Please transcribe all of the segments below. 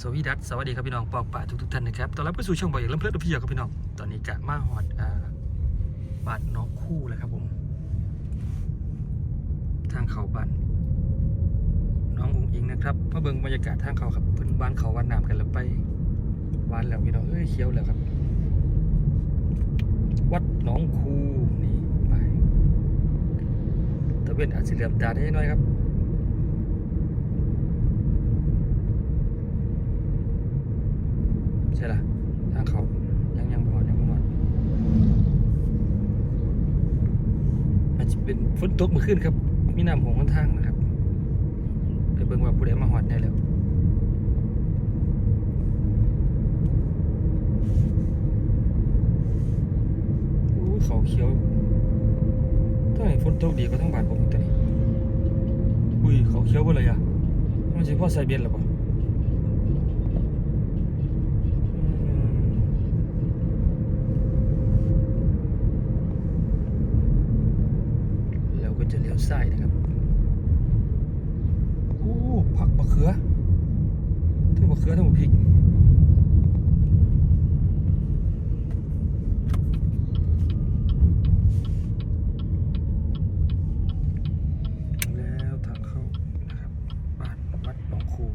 สวีดัสสวัสดีครับพี่น้องปอกป่าทุกๆท่านนะครับตอนรับเข้าสู่ช่องบอยเอกลำเพลินอภิเชียครับพี่น้อง ตอนนี้กะมาหอดอบ้านน้องคู่แล้วครับผม ทางเขาบ้านน้ององอิงนะครับมาเบิ่งบรรยากาศทางเขาครับเพิ่นบ้านเขาวันน้ำกันแล้วไปวานแล้วพี่น้องเอ้ยเขียวแล้วครับ วัดหนองคูนี่ไปตะเวนอาจจะเหลื่อมตาได้น้อยครับ ใช่ละทางเขายังยังพอยังพออาจจะเป็นฝนตกเมื่อคืนครับ มีน้ำหงมันทางนะครับไปเบิ่งว่าผู้ใดมาหอดได้แล้วอู้เขาเขียวถ้าไหนฝนตกดีก็ทั้งบาดผมตัวนี้อุ้ยเขาเขียวบ่เลยอะมันสิพ่อใส่เบียนหรือเปล่า แล้วก็จะเลี้ยวซ้ายนะครับ โอ้ผักมะเขือทั้งมะเขื อทั้งมะพริกแล้วทางเข้านะครับบ้านวัดบางครู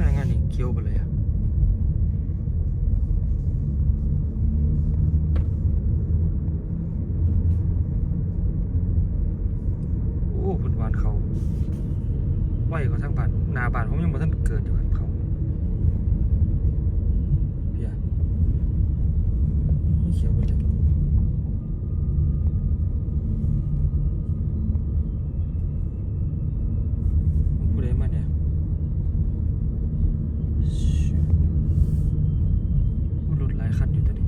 งานงานนี้เคี้ยวไปเลยอะ โอ้เพิ่นวานเขา ไหวเขาทั้งบ้านนาบ้านผมยังบ่ท่านเกิดอยู่ครับเขาเพียไม่เขียวบ่จังผู้ใดมาเนี่ยชิโอ้รถหลายคันอยู่ตัวนี้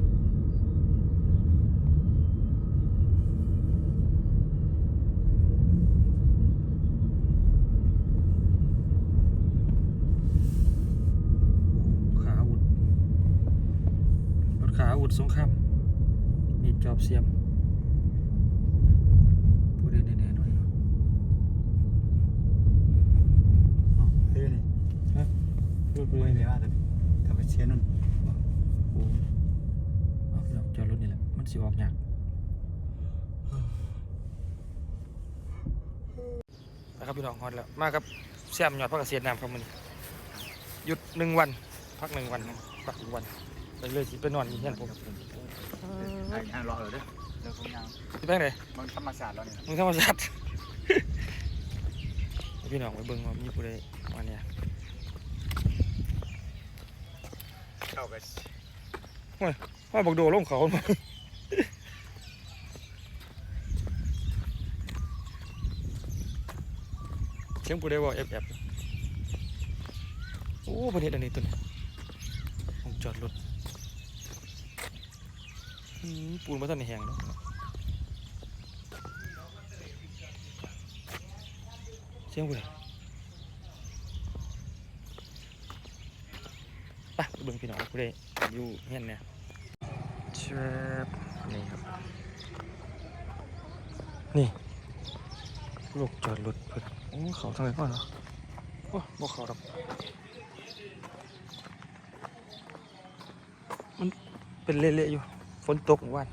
ขาอาวุธรถขาอาวุธ สงครามมีดจอบเสียมพูดได้แน่ๆหน่อยเนาะเฮ้ยนี่ฮะรถไม่ไม่ได้เนี่ยว่าแต่ทำไปเชียร์นุ่นโอ้เอาพี่น้องจอดรถนี่แหละมันสิออกยากนะครับพี่น้องฮอดแล้วมาครับแซมยอดพักเกษตรน้ำครับมันหยุดหนึ่งวัน พักหนึ่งวันนะพักอีกวัน ไปเลยสิไปนอนอยู่เฮียนผมไอ้ทารอเลยเด้อเรื่องของยางสิไปไหนมันธรรมศาสตร์แล้วนี่ยมึงธรรมศาสตร์พี่น้องไปเบิ่งว่ามีผู้ใดมาเนี่ยเข้าไปว่าบอกโดลงเขามาเสียงผู้ใดว่าแอบแอบโอ้ประเทศอันนี้ตัวนี้ผมจอดรถ ปูนมาทันในแหงเนาะเสียงผู้ใดไปไปเบิ่งพี่น้องผู้ใดอยู่เฮียนเนี่ยเชฟนี่ครับ นี่ลูกจอดรถเพิ่นโอ้เขาทางไหนก่อนเหรอโอ้บอกเขาดอกมันเป็นเละๆอยู่ ฝนตกวาน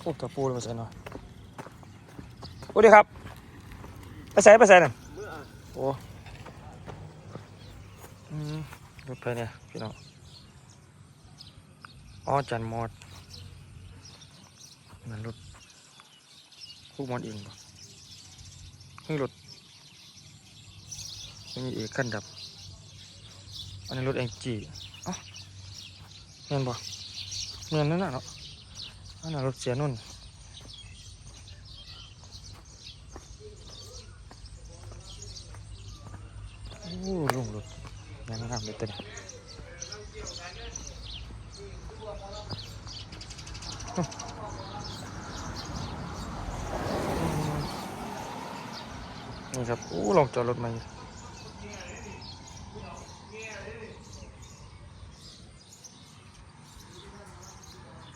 โอ้ตะปูเลยมาใส่หน่อยโอ้ดีครับไปใส่ไปใส่นั่นโอ้อืมรถไปเนี่ยพี่น้องอ๋อจันมอดนั่นรถคู่มอดเองปะนี่รถมีเอกกันดับ นนี้รถเองจีอ๋อเห็นปะเมียนนั่นน่ะเนาะอันนั้นรถเสียนุ่นโอ้ลงรถยังงามเลยตัวนี้นี่ครับ โอ้ลองจอดรถมาอีก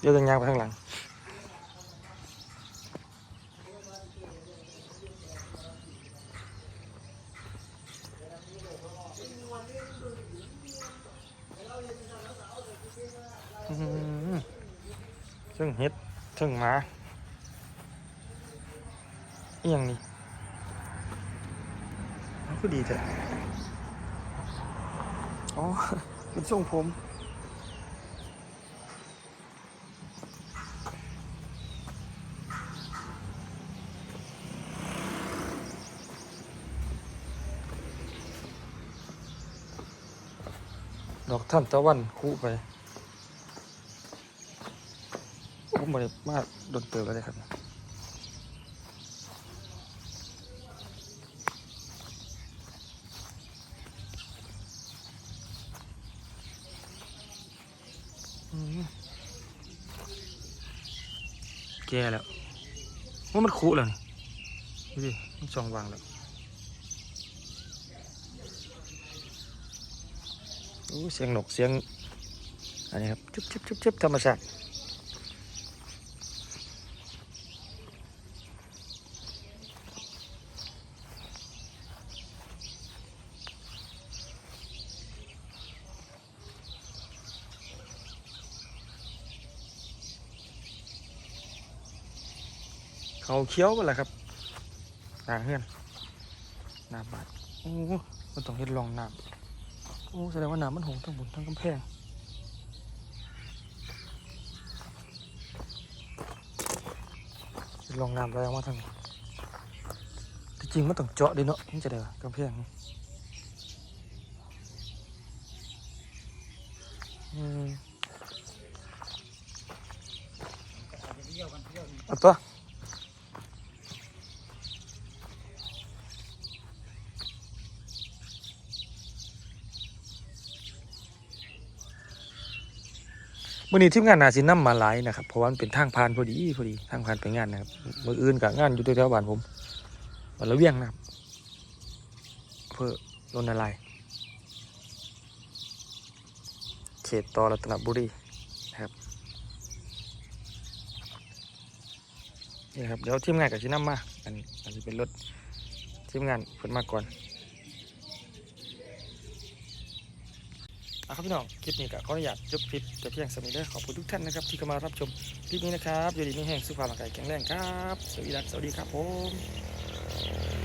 เดี๋ยวย่างไปข้างหลังซึ่งเฮ็ดซึ่งหมาเอียงนี่ก็ดีจ้ะอ๋อ มันส่งผม ดอกท่านตะวันคู่ไปผมบ่ได้มาโดนเติบอะไรครับแก่แล้วว่ามันคุแล้วนี่ดูดิมันช่องวางแล้วโอ้ เสียงนกเสียงอันนี้ครับจุ๊บจุ๊บจุ๊บจุ๊บธรรมชาติเขาเคี้ยวไปแหละครับตาเฮือนน้ำบาดโอ้มันต้องเฮ็ดรองน้ำ โอ้แสดงว่าน้ำมันหงทั้งบนทั้งกำแพงลองน้ำแรงมาทางนี้ที่จริงมันต้องเจาะดิเนาะมันจะได้วะกำแพงนี่อืมเอาตัว มื่อนี้ทีมงานนาสินำมาหลายนะครับเพราะว่ามันเป็นทางผ่านพอดีพอดีทางผ่านไปงานนะครับมืออื่นกับงานอยู่แถวๆบ้านผมบ้านละเวียงนะครับเพื่อรนอะไรเขตต่อรัตนบุรีนะครับนี่ครับเดี๋ยวทีมงานกับชินำมาอันนี้อันนี้เป็นรถทีมงานเพิ่นมาก่อน อะครับพี่น้อง คลิปนี้ก็ขออนุญาตจบคลิปแต่เพียงสมิเด้ขอบคุณทุกท่านนะครับ ที่เข้ามารับชมคลิปนี้นะครับ อยู่ดีมีแห่งสุขภาพร่างกายแข็งแรงครับ สวัสดีครับสวัสดีครับผม